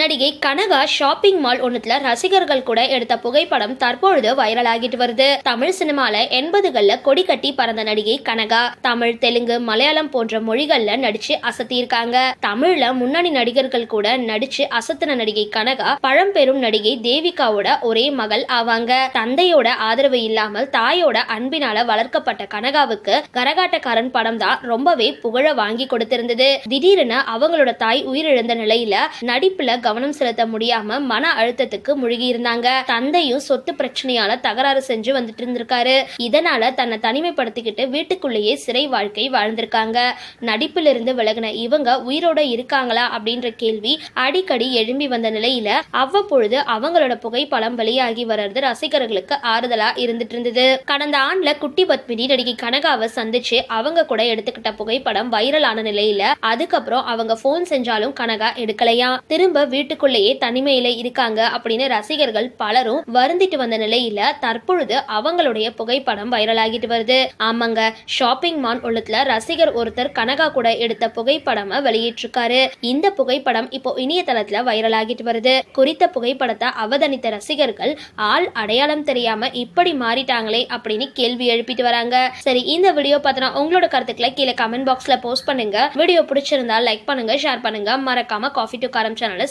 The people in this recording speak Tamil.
நடிகை கனகா ஷாப்பிங் மால் ஒன்றுல ரசிகர்கள் கூட எடுத்த புகைப்படம் தற்பொழுது வைரல் ஆகிட்டு வருது. தமிழ் சினிமால எண்பதுகள்ல கொடி கட்டி பறந்த நடிகை கனகா. தமிழ் தெலுங்கு மலையாளம் போன்ற மொழிகள்ல நடிச்சு அசத்தியிருக்காங்க. தமிழ்ல முன்னணி நடிகர்கள் கூட நடிச்சு அசத்தின நடிகை கனகா பழம்பெரும் நடிகை தேவிகாவோட ஒரே மகள் ஆவாங்க. தந்தையோட ஆதரவு இல்லாமல் தாயோட அன்பினால வளர்க்கப்பட்ட கனகாவுக்கு கரகாட்டக்காரன் படம் தான் ரொம்பவே புகழ வாங்கி கொடுத்திருந்தது. திடீரென அவங்களோட தாய் உயிரிழந்த நிலையில நடிப்புல கவனம் செலுத்த முடியாம மன அழுத்தத்துக்கு முழுகி இருந்தாங்க தந்தையும் சொத்து பிரச்சனையால தகராறு செஞ்சு வந்துட்டு இருந்திருக்காரு இதனால தன்னை தனிமைப்படுத்திக்கிட்டு வீட்டுக்குள்ளேயே சிறை வாழ்க்கை வாழ்ந்திருக்காங்க. நடிப்பிலிருந்து விலகின இவங்க உயிரோட இருக்காங்களா அப்படின்ற கேள்வி அடிக்கடி எழும்பி வந்த நிலையில அவ்வப்பொழுது அவங்களோட புகைப்படம் வெளியாகி வர்றது ரசிகர்களுக்கு ஆறுதலா இருந்துட்டு இருந்தது கடந்த ஆண்டுல குட்டி பத்மினி நடிகை கனகாவை சந்திச்சு அவங்க கூட எடுத்துக்கிட்ட புகைப்படம் வைரலான நிலையில அதுக்கப்புறம் அவங்க போன் செஞ்சாலும் கனகா எடுக்கலையா. திரும்ப வீட்டுக்குள்ளேயே தனிமையில இருக்காங்க அப்படின்னு ரசிகர்கள் பலரும் வருந்திட்டு வந்த நிலையில தற்பொழுது அவங்களுடைய புகைப்படம் வைரல் ஆகிட்டு வருது. ஆமாங்க ஷாப்பிங் மால் உள்ளத்துல ரசிகர் ஒருத்தர் கனகா கூட எடுத்த புகைப்படம் வெளியிட்டிருக்காரு. இந்த புகைப்படம் இப்போ இணையதளத்துல வைரலாகிட்டு வருது. குறித்த புகைப்படத்தை அவதானித்த ரசிகர்கள் ஆள் அடையாளம் தெரியாம இப்படி மாறிட்டாங்களே அப்படின்னு கேள்வி எழுப்பிட்டு வராங்க. சரி இந்த வீடியோ பார்த்தனா உங்களோட கருத்துக்களை கீழே கமெண்ட் பாக்ஸ்ல போஸ்ட் பண்ணுங்க. வீடியோ பிடிச்சிருந்தா லைக் பண்ணுங்க ஷேர் பண்ணுங்க. மறக்காம காஃபி டு காரம் சேனலை